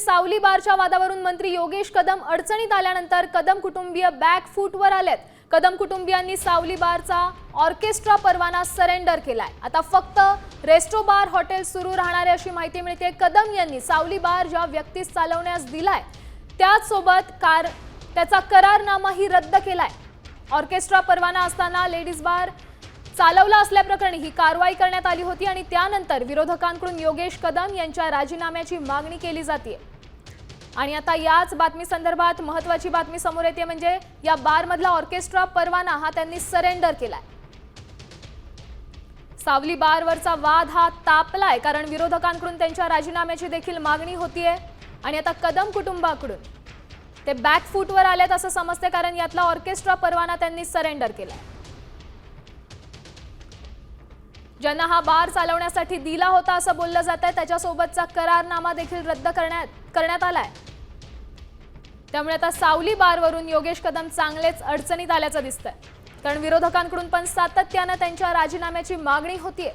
सावली बारच्या वादावरून मंत्री योगेश कदम अडचणीत आल्यानंतर कदम कुटुंबीय बॅक फूटवर आलेत. कदम कुटुंबियांनी सावली बारचा ऑर्केस्ट्रा परवाना सरेंडर केलाय. आता फक्त रेस्टो बार हॉटेल सुरू राहणार आहे अशी माहिती मिळते. कदम यांनी सावली बार ज्या व्यक्तीस चालवण्यास दिलाय त्याचसोबत कार त्याचा करारनामाही रद्द केलाय. ऑर्केस्ट्रा परवाना असताना लेडीज बार चालवला असल्याप्रकरणी ही कारवाई करण्यात आली होती आणि त्यानंतर विरोधकांकडून योगेश कदम यांच्या राजीनाम्याची मागणी केली जाते आणि आता याच बातमी संदर्भात महत्वाची बातमी समोर येते म्हणजे या बारमधला ऑर्केस्ट्रा परवाना हा त्यांनी सरेंडर केलाय. सावली बारवरचा वाद हा तापलाय कारण विरोधकांकडून त्यांच्या राजीनाम्याची देखील मागणी होतीये. आणि आता कदम कुटुंबाकडून ते बॅकफूटवर आलेत असं समजते कारण यातला ऑर्केस्ट्रा परवाना त्यांनी सरेंडर केलाय. ज्यांना हा बार चालवण्यासाठी दिला होता असं बोललं जात आहे. त्याच्यासोबतचा करारनामा देखील रद्द करण्यात करण्यात आलाय. त्यामुळे आता सावली बारवरून योगेश कदम चांगलेच अडचणीत आल्याचं दिसतंय. कारण विरोधकांकडून पण सातत्यानं त्यांच्या राजीनाम्याची मागणी होतीये.